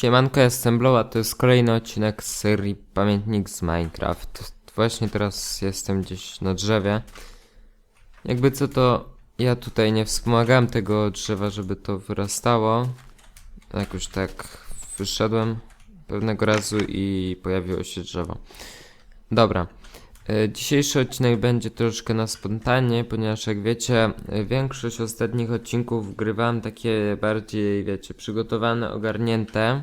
Siemanko, jestem Blow, a to jest kolejny odcinek z serii Pamiętnik z Minecraft. Właśnie teraz jestem gdzieś na drzewie. Jakby co to ja tutaj nie wspomagałem tego drzewa, żeby to wyrastało. Jakoś tak wyszedłem pewnego razu i pojawiło się drzewo. Dobra. E, Dzisiejszy odcinek będzie troszkę na spontanie, ponieważ jak wiecie, e, większość ostatnich odcinków grywałem takie bardziej, wiecie, przygotowane, ogarnięte, e,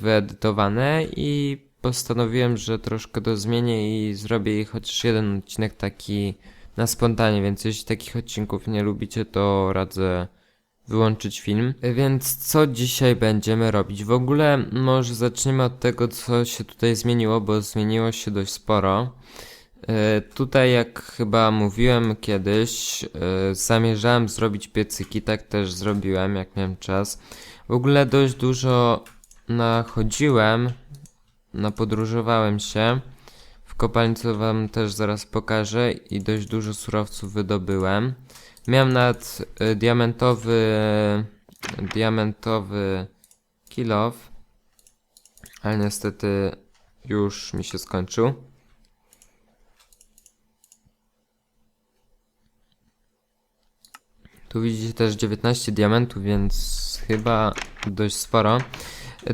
wyedytowane i postanowiłem, że troszkę to zmienię i zrobię chociaż jeden odcinek taki na spontanie, więc jeśli takich odcinków nie lubicie, to radzę wyłączyć film. Więc co dzisiaj będziemy robić? W ogóle może zaczniemy od tego, co się tutaj zmieniło, bo zmieniło się dość sporo. E, Tutaj, jak chyba mówiłem kiedyś, e, zamierzałem zrobić piecyki, tak też zrobiłem, jak miałem czas. W ogóle dość dużo nachodziłem, napodróżowałem się. W kopalni wam też zaraz pokażę i dość dużo surowców wydobyłem. Miałem nawet y, diamentowy diamentowy kill off, ale niestety już mi się skończył. Tu widzicie też 19 diamentów, więc chyba dość sporo.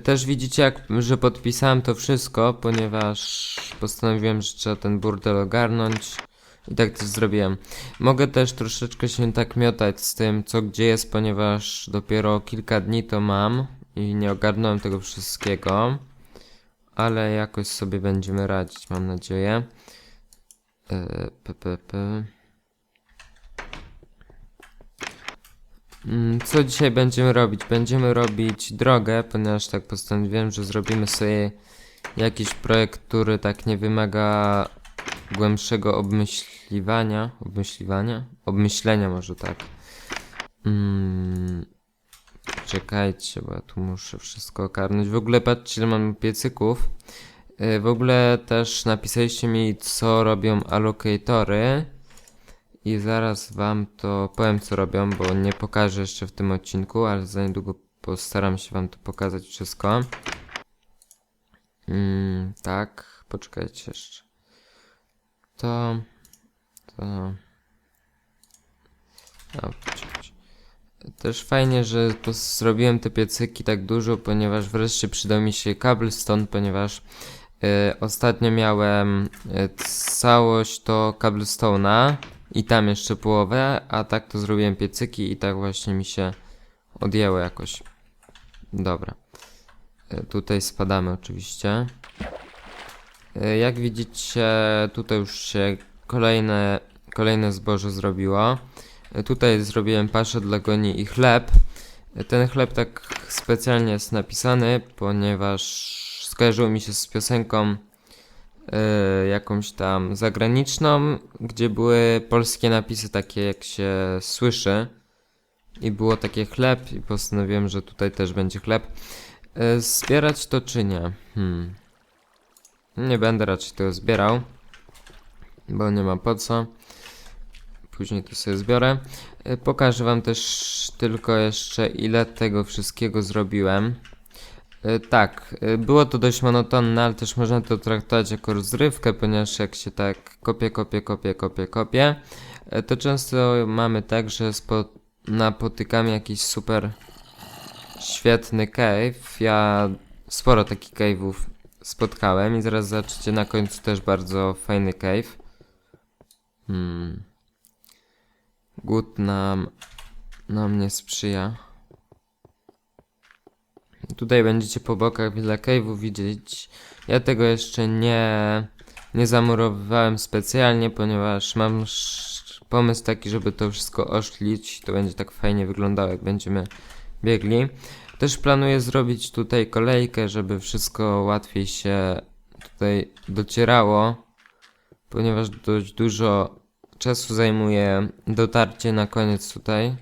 Też widzicie, jak, że podpisałem to wszystko, ponieważ postanowiłem, że trzeba ten burdel ogarnąć. I tak też zrobiłem. Mogę też troszeczkę się tak miotać z tym, co gdzie jest, ponieważ dopiero kilka dni to mam i nie ogarnąłem tego wszystkiego. Ale jakoś sobie będziemy radzić, mam nadzieję. Yy, p, p, p. Mm, Co dzisiaj będziemy robić? Będziemy robić drogę, ponieważ tak postanowiłem, że zrobimy sobie jakiś projekt, który tak nie wymaga głębszego obmyśliwania, obmyśliwania, obmyślenia może tak. Mm, czekajcie, bo ja tu muszę wszystko ogarnąć. W ogóle patrzcie, ile mam piecyków. Yy, W ogóle też napisaliście mi, co robią allocatory. I zaraz wam to powiem, co robią, bo nie pokażę jeszcze w tym odcinku, ale za niedługo postaram się wam to pokazać wszystko. Mm, tak, poczekajcie jeszcze. To. To. Też fajnie, że zrobiłem te piecyki tak dużo, ponieważ wreszcie przydał mi się cobblestone, ponieważ y, ostatnio miałem y, całość to cobblestone'a i tam jeszcze połowę, a tak to zrobiłem piecyki i tak właśnie mi się odjęło jakoś. Dobra. Y, tutaj spadamy oczywiście. Y, Jak widzicie, tutaj już się kolejne, kolejne zboże zrobiło. Y, Tutaj zrobiłem paszę dla goni i chleb. Y, Ten chleb tak specjalnie jest napisany, ponieważ skojarzyło mi się z piosenką jakąś tam zagraniczną, gdzie były polskie napisy takie jak się słyszy. I było takie chleb i postanowiłem, że tutaj też będzie chleb. Y, Zbierać to czy nie? Hmm. Nie będę raczej tego zbierał, bo nie ma po co. Później to sobie zbiorę. Y, Pokażę wam też tylko jeszcze ile tego wszystkiego zrobiłem. Y, Tak, y, było to dość monotonne, ale też można to traktować jako rozrywkę, ponieważ jak się tak kopie, kopie, kopie, kopie, kopie, to często mamy tak, że spo, napotykamy jakiś super świetny cave. Ja sporo takich cave'ów spotkałem i zaraz zobaczycie na końcu też bardzo fajny cave. Hmm. Good nam, nam nie sprzyja. Tutaj będziecie po bokach wiele cave'ów widzieć. Ja tego jeszcze nie, nie zamurowywałem specjalnie, ponieważ mam pomysł taki, żeby to wszystko oszlić. To będzie tak fajnie wyglądało, jak będziemy biegli. Też planuję zrobić tutaj kolejkę, żeby wszystko łatwiej się tutaj docierało, ponieważ dość dużo czasu zajmuje dotarcie na koniec tutaj,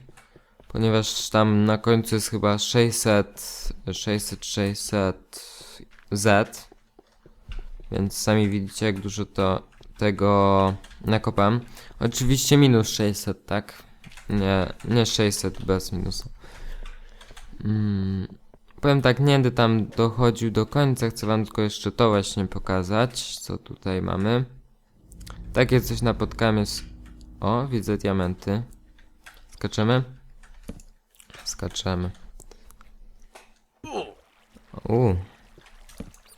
ponieważ tam na końcu jest chyba 600, 600, 600 Z, więc sami widzicie jak dużo to tego nakopam. Oczywiście minus 600, tak? Nie, nie 600 bez minusu. Mm, Powiem tak, nie będę tam dochodził do końca, chcę wam tylko jeszcze to właśnie pokazać, co tutaj mamy. Takie coś napotkałem jest... O, widzę diamenty. Skaczemy? Skaczemy. Uuu.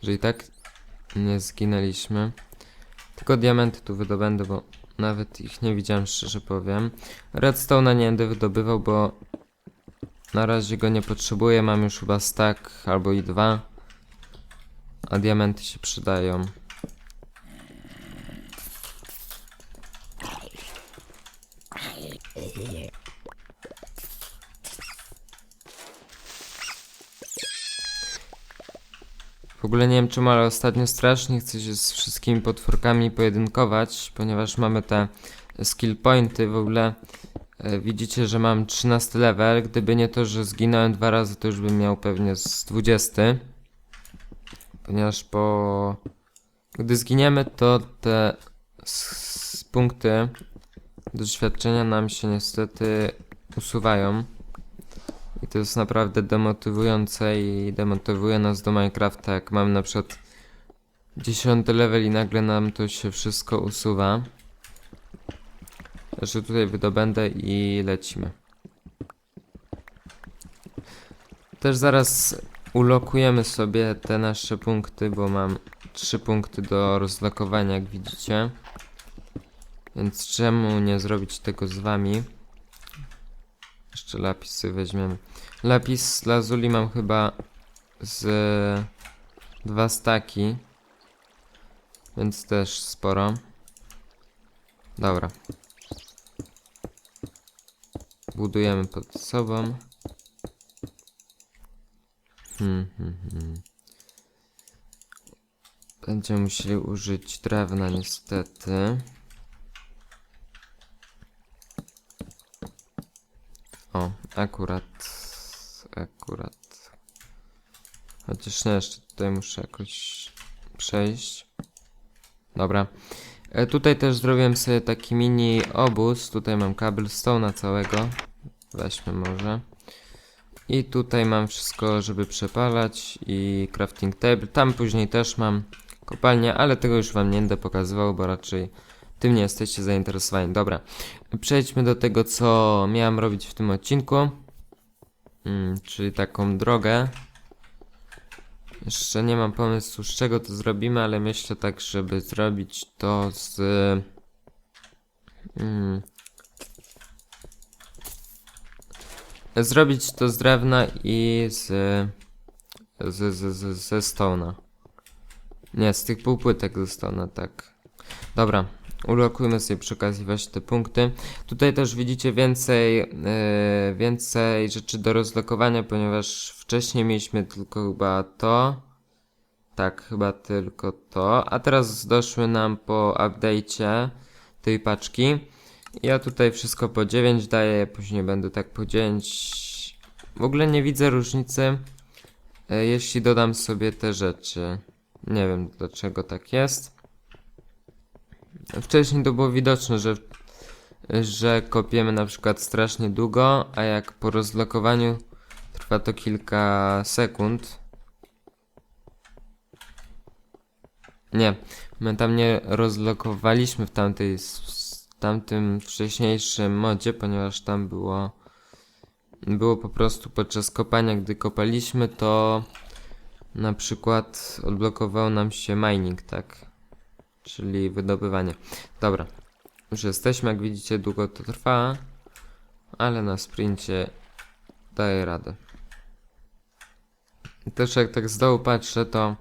Że i tak nie zginęliśmy. Tylko diamenty tu wydobędę, bo nawet ich nie widziałem, szczerze powiem. Redstone'a nie będę wydobywał, bo na razie go nie potrzebuję. Mam już chyba stack albo i dwa. A diamenty się przydają. W ogóle nie wiem czemu, ale ostatnio strasznie chcę się z wszystkimi potworkami pojedynkować, ponieważ mamy te skill pointy. W ogóle widzicie, że mam 13 level. Gdyby nie to, że zginąłem dwa razy, to już bym miał pewnie z 20. Ponieważ po... Gdy zginiemy, to te punkty doświadczenia nam się niestety usuwają. I to jest naprawdę demotywujące i demotywuje nas do Minecrafta, jak mamy na przykład 10 level i nagle nam to się wszystko usuwa. Że tutaj wydobędę i lecimy. Też zaraz ulokujemy sobie te nasze punkty, bo mam 3 punkty do rozlokowania, jak widzicie. Więc czemu nie zrobić tego z wami? Jeszcze lapisy weźmiemy. Lapis z lazuli mam chyba z dwa staki. Więc też sporo. Dobra. Budujemy pod sobą. Hmm, hmm, hmm. Będziemy musieli użyć drewna niestety. O, akurat. Akurat. Chociaż nie, jeszcze tutaj muszę jakoś przejść. Dobra. E, tutaj też zrobiłem sobie taki mini obóz. Tutaj mam cobblestone'a całego. Weźmy może. I tutaj mam wszystko, żeby przepalać i crafting table. Tam później też mam kopalnię, ale tego już wam nie będę pokazywał, bo raczej tym nie jesteście zainteresowani. Dobra, przejdźmy do tego, co miałem robić w tym odcinku. Mm, czyli taką drogę. Jeszcze nie mam pomysłu, z czego to zrobimy, ale myślę tak, żeby zrobić to z... Mm, zrobić to z drewna i z... z, z, z ze stone'a. Nie, z tych półpłytek ze stone'a, tak. Dobra, ulokujmy sobie przy okazji właśnie te punkty. Tutaj też widzicie więcej, yy, więcej rzeczy do rozlokowania, ponieważ wcześniej mieliśmy tylko chyba to. Tak, chyba tylko to. A teraz doszły nam po update'cie tej paczki. Ja tutaj wszystko po 9 daję, później będę tak po 9. W ogóle nie widzę różnicy, yy, jeśli dodam sobie te rzeczy. Nie wiem dlaczego tak jest. Wcześniej to było widoczne, że, że kopiemy na przykład strasznie długo, a jak po rozlokowaniu trwa to kilka sekund. Nie, my tam nie rozlokowaliśmy w tamtej, w tamtym wcześniejszym modzie, ponieważ tam było, było po prostu podczas kopania, gdy kopaliśmy, to na przykład odblokował nam się mining, tak? Czyli wydobywanie. Dobra. Już jesteśmy, jak widzicie, długo to trwa, ale na sprincie daje radę. Też jak tak z dołu patrzę, to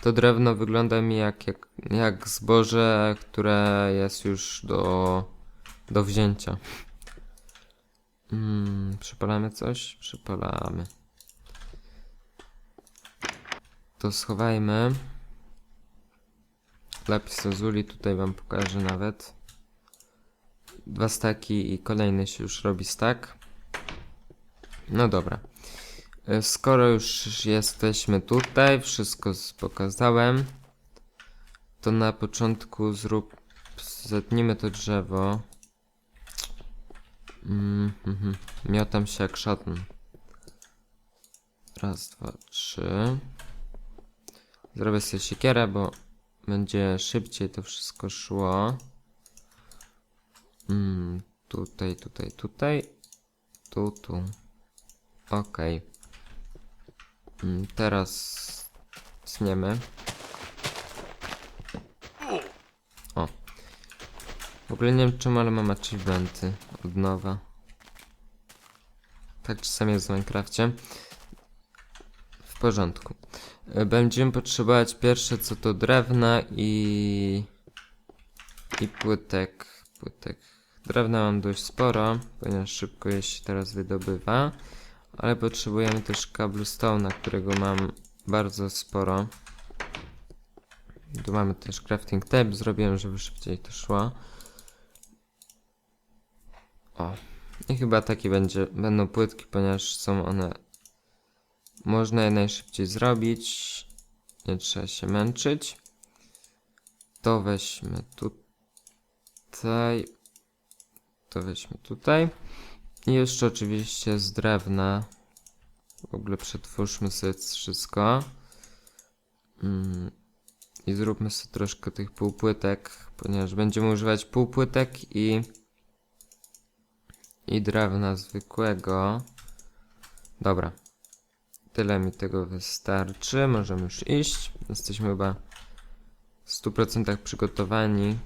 to drewno wygląda mi jak, jak, jak zboże, które jest już do, do wzięcia. Mm, przypalamy coś? Przypalamy. To schowajmy. Lapis lazuli tutaj wam pokażę nawet. Dwa staki i kolejny się już robi stack. No dobra. E, Skoro już jesteśmy tutaj, wszystko pokazałem, to na początku zrób, zetnijmy to drzewo. Mm, mhm. Miotam się jak szatan. Raz, dwa, trzy. Zrobię sobie siekierę, bo będzie szybciej to wszystko szło. Mm, tutaj, tutaj, tutaj. Tu, tu. Okej. Mm, teraz tniemy. O. W ogóle nie wiem czemu, ale mam achievementy od nowa. Tak czasami jest w Minecrafcie. W porządku. E, Będziemy potrzebować pierwsze co to drewna i... i płytek. Płytek. Drewna mam dość sporo, ponieważ szybko je się teraz wydobywa. Ale potrzebujemy też cobblestone'a, którego mam bardzo sporo. Tu mamy też crafting tab, zrobiłem, żeby szybciej to szło. O. I chyba takie będzie, będą płytki, ponieważ są one... Można je najszybciej zrobić. Nie trzeba się męczyć. To weźmy tutaj. To weźmy tutaj. I jeszcze oczywiście z drewna. W ogóle przetwórzmy sobie wszystko. Mm. I zróbmy sobie troszkę tych półpłytek, ponieważ będziemy używać półpłytek i i drewna zwykłego. Dobra. Tyle mi tego wystarczy. Możemy już iść. Jesteśmy chyba w 100% przygotowani.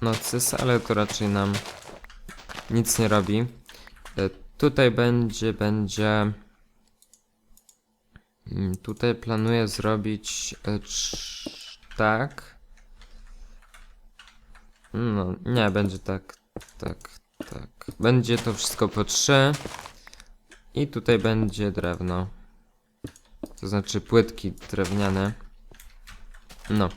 No cys, ale to raczej nam nic nie robi. E, Tutaj będzie, będzie... Mm, Tutaj planuję zrobić e, tak. No, nie, będzie tak, tak, tak. Będzie to wszystko po trzy. I tutaj będzie drewno. To znaczy płytki drewniane. No.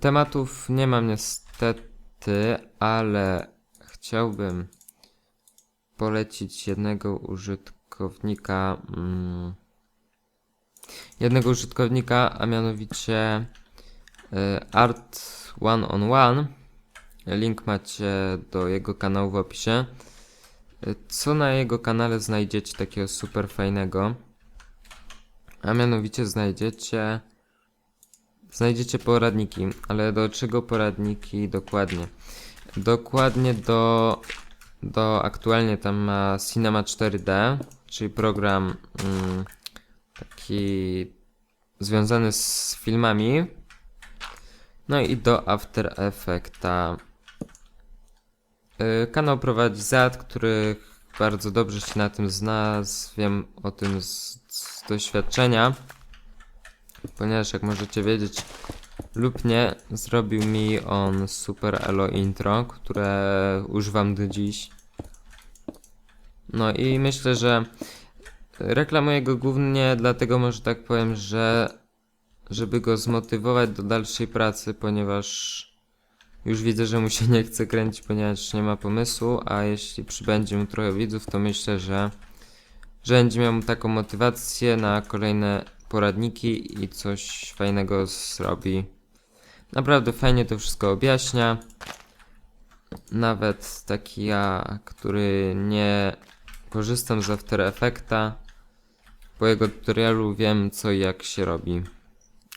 Tematów nie mam niestety, ale chciałbym polecić jednego użytkownika. Mm, jednego użytkownika, a mianowicie y, Art One on One. Link macie do jego kanału w opisie. Co na jego kanale znajdziecie takiego super fajnego? A mianowicie znajdziecie znajdziecie poradniki, ale do czego poradniki dokładnie? Dokładnie do do aktualnie tam ma Cinema 4D, czyli program mm, taki związany z filmami. No i do After Effecta. Y, Kanał prowadzi Zad, który bardzo dobrze się na tym zna, wiem o tym z, z doświadczenia, ponieważ jak możecie wiedzieć lub nie, zrobił mi on super elo intro, które używam do dziś. No i myślę, że reklamuję go głównie dlatego, może tak powiem, że żeby go zmotywować do dalszej pracy, ponieważ już widzę, że mu się nie chce kręcić, ponieważ nie ma pomysłu, a jeśli przybędzie mu trochę widzów, to myślę, że, że będzie miał taką motywację na kolejne poradniki i coś fajnego zrobi. Naprawdę fajnie to wszystko objaśnia. Nawet taki ja, który nie korzystam z After Effecta, po jego tutorialu wiem co i jak się robi.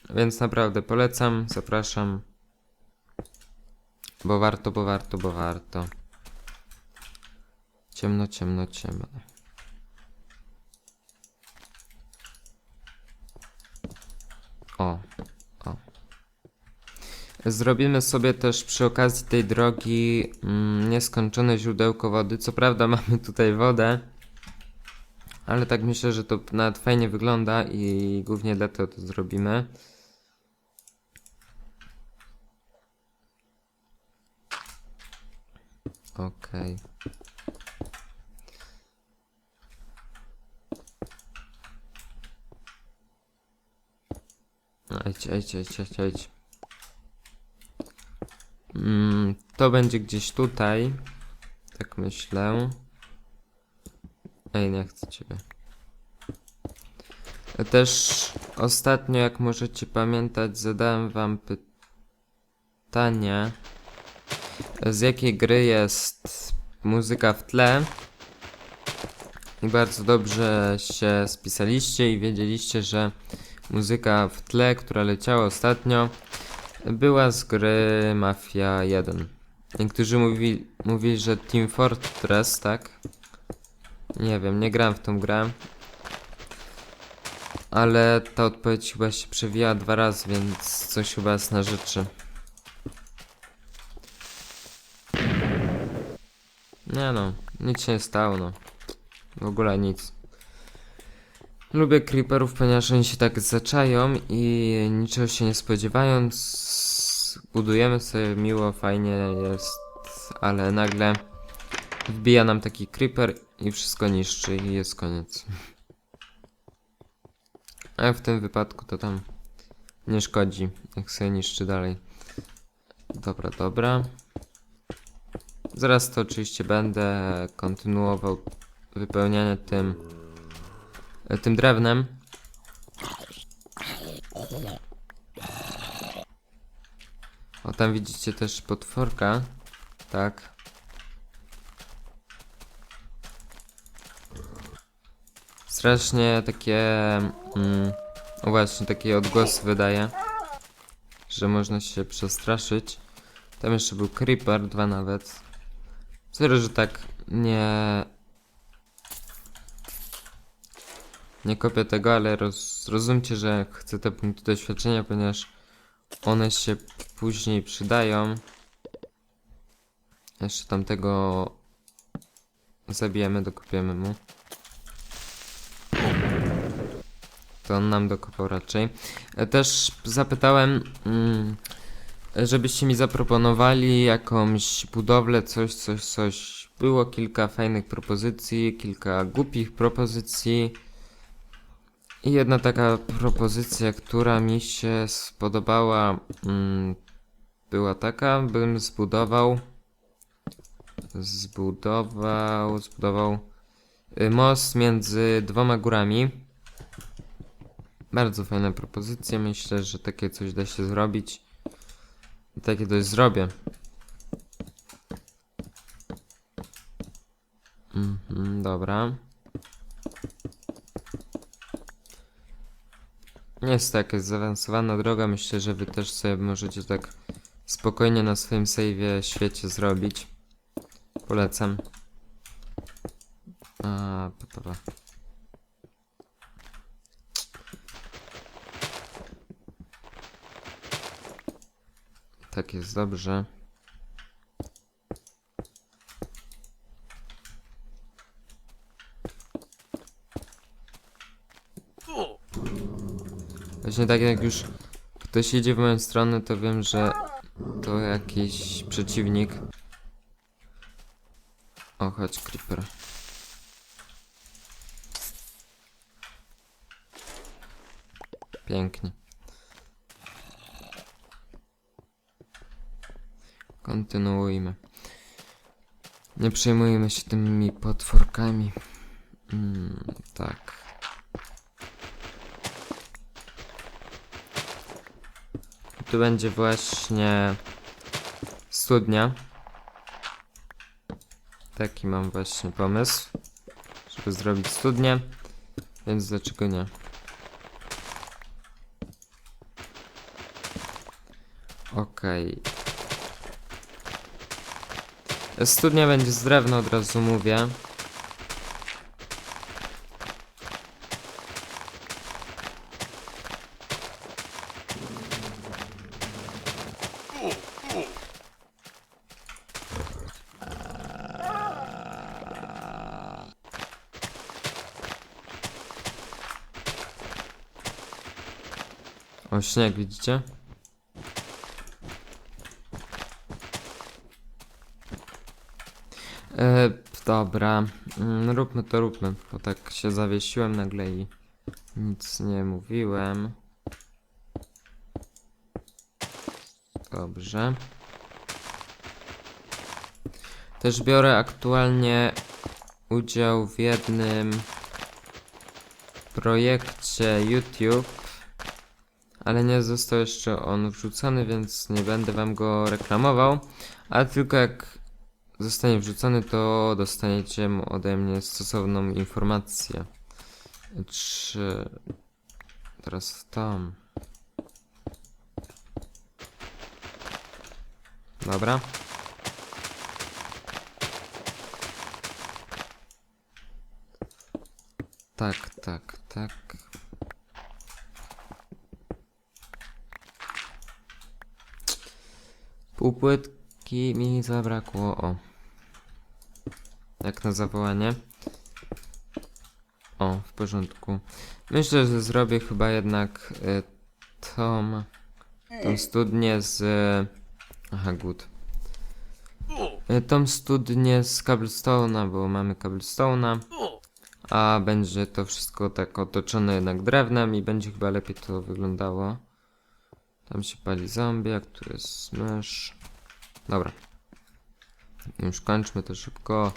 Więc naprawdę polecam, zapraszam. Bo warto, bo warto, bo warto. Ciemno, ciemno, ciemno. O, o. Zrobimy sobie też przy okazji tej drogi mm, nieskończone źródełko wody. Co prawda mamy tutaj wodę, ale tak myślę, że to nawet fajnie wygląda i głównie dlatego to zrobimy. Okej. Idź, idź, idź, idź, idź. Mm, to będzie gdzieś tutaj. Tak myślę. Ej, nie chcę ciebie. Też ostatnio, jak możecie pamiętać, zadałem wam pytanie, z jakiej gry jest muzyka w tle. I bardzo dobrze się spisaliście i wiedzieliście, że muzyka w tle, która leciała ostatnio, była z gry Mafia 1. Niektórzy mówi, mówili, że Team Fortress, tak? Nie wiem, nie grałem w tą grę. Ale ta odpowiedź chyba się przewijała dwa razy, więc coś chyba jest na rzeczy. Nie no, nic się nie stało, no. W ogóle nic. Lubię creeperów, ponieważ oni się tak zaczają i niczego się nie spodziewając, budujemy sobie miło, fajnie jest, ale nagle wbija nam taki creeper i wszystko niszczy i jest koniec. A w tym wypadku to tam nie szkodzi, jak sobie niszczy dalej. Dobra, dobra. Zaraz to oczywiście będę kontynuował wypełnianie tym e, tym drewnem. O tam widzicie też potworka. Tak. Strasznie takie mm, właśnie takie odgłosy wydaje, że można się przestraszyć. Tam jeszcze był creeper, dwa nawet. Sorry, że tak nie... Nie kopię tego, ale roz, rozumcie, że chcę te punkty doświadczenia, ponieważ one się później przydają. Jeszcze tamtego zabijemy, dokopiemy mu. To on nam dokopał raczej. E, Też zapytałem, mm, żebyście mi zaproponowali jakąś budowlę, coś, coś, coś. Było kilka fajnych propozycji, kilka głupich propozycji. I jedna taka propozycja, która mi się spodobała, mm, była taka, bym zbudował, zbudował, zbudował y, most między dwoma górami. Bardzo fajna propozycja, myślę, że takie coś da się zrobić. I takie coś zrobię. Mhm, dobra. Nie jest to jakaś zaawansowana droga, myślę, że wy też sobie możecie tak spokojnie na swoim save'ie świecie zrobić. Polecam. A, pa, pa, pa. Tak jest dobrze. Właśnie tak jak już ktoś idzie w moją stronę, to wiem, że to jakiś przeciwnik. O, chodź, creeper. Pięknie. Kontynuujmy. Nie przejmujmy się tymi potworkami. Mm, tak. Tu będzie właśnie studnia. Taki mam właśnie pomysł, żeby zrobić studnię, więc dlaczego nie? Okej. Studnia będzie z drewna, od razu mówię. O, śnieg, widzicie? E, dobra, mm, róbmy to, róbmy, bo tak się zawiesiłem nagle i nic nie mówiłem. Dobrze. Też biorę aktualnie udział w jednym projekcie YouTube, ale nie został jeszcze on wrzucony, więc nie będę wam go reklamował, ale tylko jak zostanie wrzucony, to dostaniecie ode mnie stosowną informację. Czy... Teraz tam. Dobra. Tak, tak, tak. Półpłytki mi zabrakło. O. Jak na zawołanie. O, w porządku. Myślę, że zrobię chyba jednak y, tą, tą studnię z... Aha, good. Y, tą studnię z cobblestone'a, bo mamy cobblestone'a. A będzie to wszystko tak otoczone jednak drewnem i będzie chyba lepiej to wyglądało. Tam się pali zombie, jak tu jest mysz. Dobra. Już kończmy to szybko.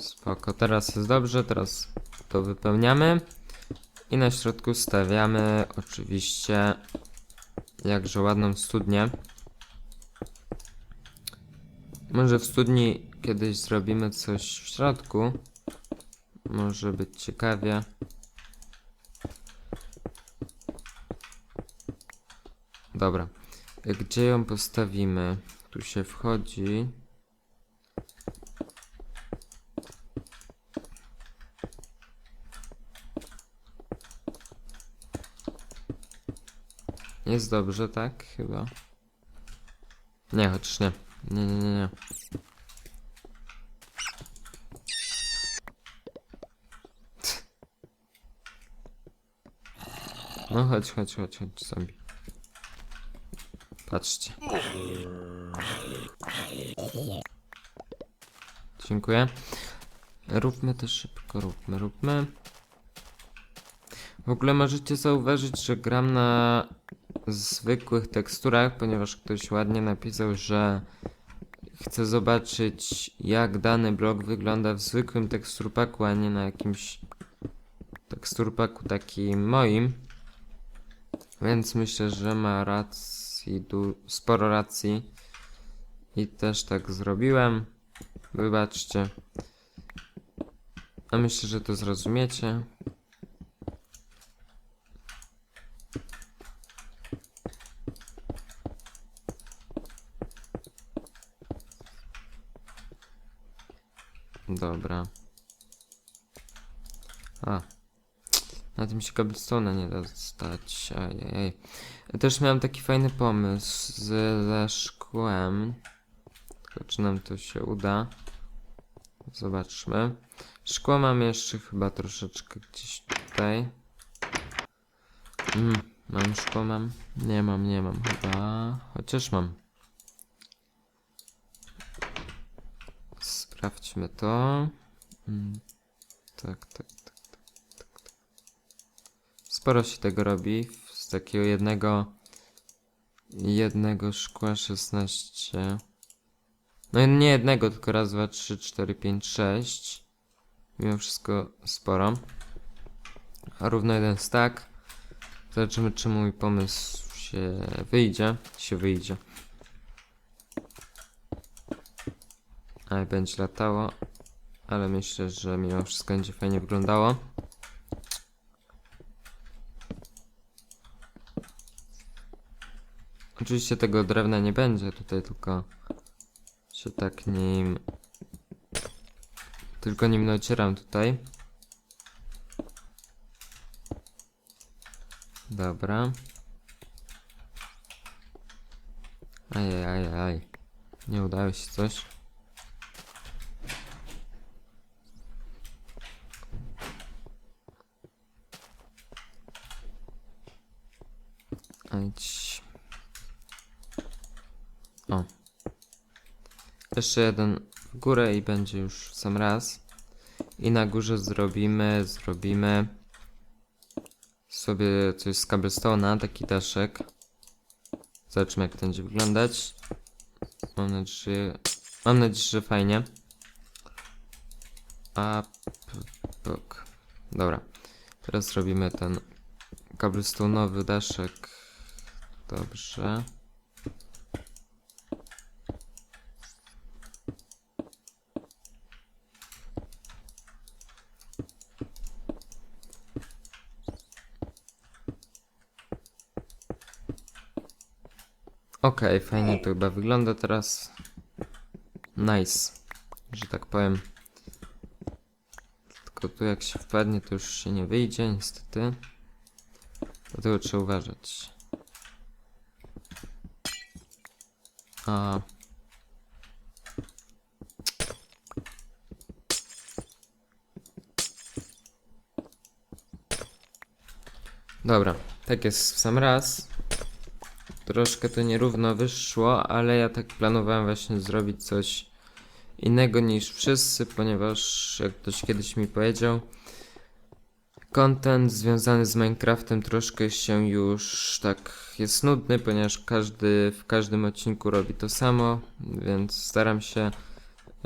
Spoko, teraz jest dobrze, teraz to wypełniamy. I na środku stawiamy oczywiście jakże ładną studnię. Może w studni kiedyś zrobimy coś w środku. Może być ciekawie. Dobra. Gdzie ją postawimy? Tu się wchodzi. Jest dobrze, tak? Chyba. Nie, chociaż nie. Nie, nie, nie, nie. No chodź, chodź, chodź, chodź, zombie. Patrzcie. Dziękuję. Róbmy to szybko, róbmy, róbmy. W ogóle możecie zauważyć, że gram na zwykłych teksturach, ponieważ ktoś ładnie napisał, że chce zobaczyć jak dany blok wygląda w zwykłym teksturpaku, a nie na jakimś teksturpaku takim moim. Więc myślę, że ma racji, sporo racji. I też tak zrobiłem. Wybaczcie. A myślę, że to zrozumiecie. Dobra. A. Na tym się cobblestone'a nie da stać. Ajajaj. Też miałem taki fajny pomysł ze szkłem. Tylko czy nam to się uda? Zobaczmy. Szkło mam jeszcze chyba troszeczkę gdzieś tutaj. Mm, mam szkło, mam? Nie mam, nie mam chyba. Chociaż mam. Sprawdźmy to. Mm, tak, tak, tak, tak, tak, tak. Sporo się tego robi. Z takiego jednego jednego szkła 16. No nie jednego, tylko raz, dwa, trzy, cztery, pięć, sześć. Mimo wszystko sporo. A równo jeden stack. Zobaczymy, czy mój pomysł się wyjdzie. Się wyjdzie. A będzie latało. Ale myślę, że mimo wszystko będzie fajnie wyglądało. Oczywiście tego drewna nie będzie tutaj, tylko się tak nim... Tylko nim docieram tutaj. Dobra. Ajaj, ajaj, aj. Nie udało się coś. Ajdź. O. Jeszcze jeden w górę i będzie już w sam raz. I na górze zrobimy, zrobimy sobie coś z cobblestone'a, taki daszek. Zobaczmy jak to będzie wyglądać. Mam nadzieję, mam nadzieję, że fajnie. A, pok. Dobra. Teraz robimy ten cobblestone'owy daszek. Dobrze. Okej, fajnie to chyba wygląda teraz. Nice, że tak powiem. Tylko tu jak się wpadnie, to już się nie wyjdzie, niestety. Dlatego trzeba uważać. A. Dobra, tak jest w sam raz. Troszkę to nierówno wyszło, ale ja tak planowałem właśnie zrobić coś innego niż wszyscy, ponieważ jak ktoś kiedyś mi powiedział, content związany z Minecraftem troszkę się już tak jest nudny, ponieważ każdy w każdym odcinku robi to samo, więc staram się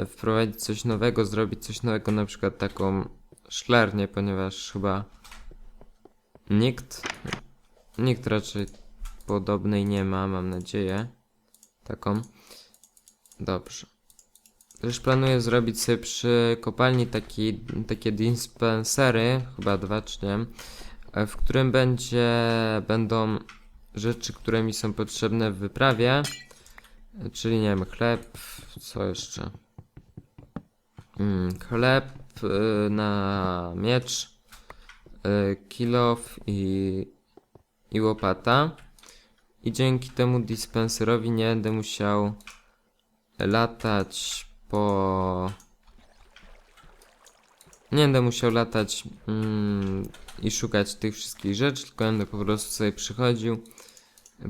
wprowadzić coś nowego, zrobić coś nowego, na przykład taką szklarnię, ponieważ chyba nikt, nikt raczej podobnej nie ma, mam nadzieję. Taką. Dobrze. Też planuję zrobić sobie przy kopalni taki, takie dispensery, chyba dwa czy nie, e, w którym będzie, będą rzeczy, które mi są potrzebne w wyprawie. Czyli nie wiem, chleb, co jeszcze? Mm, chleb y, na miecz, y, kilof i, i łopata. I dzięki temu dispenserowi nie będę musiał latać po. Nie będę musiał latać mm, i szukać tych wszystkich rzeczy, tylko będę po prostu sobie przychodził.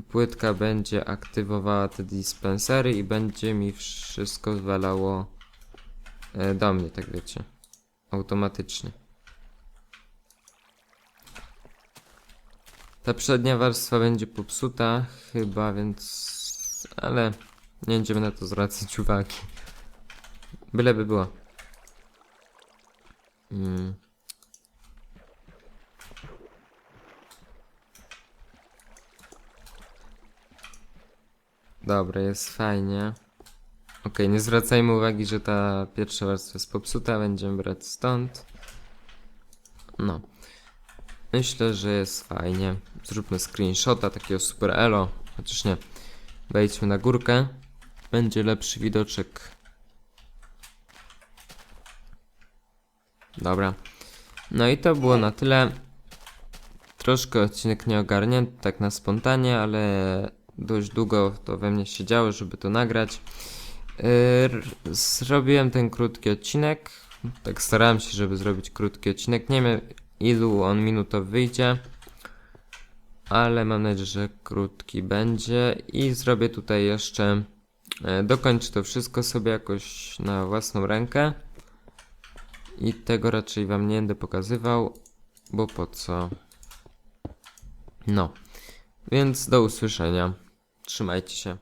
Płytka będzie aktywowała te dispensery i będzie mi wszystko zwalało e, do mnie, tak wiecie. Automatycznie. Ta przednia warstwa będzie popsuta chyba, więc... Ale nie będziemy na to zwracać uwagi. Byleby było. Mm. Dobra, jest fajnie. Okej, nie zwracajmy uwagi, że ta pierwsza warstwa jest popsuta, będziemy brać stąd. No. Myślę, że jest fajnie. Zróbmy screenshota takiego super elo. Chociaż nie. Wejdźmy na górkę. Będzie lepszy widoczek. Dobra. No i to było na tyle. Troszkę odcinek nie ogarnięty, tak na spontanie, ale dość długo to we mnie siedziało, żeby to nagrać. Yy, zrobiłem ten krótki odcinek. Tak starałem się, żeby zrobić krótki odcinek. Nie wiem ilu on minut wyjdzie. Ale mam nadzieję, że krótki będzie. I zrobię tutaj jeszcze. e, Dokończę to wszystko sobie jakoś na własną rękę. I tego raczej wam nie będę pokazywał, bo po co? No. Więc do usłyszenia. Trzymajcie się.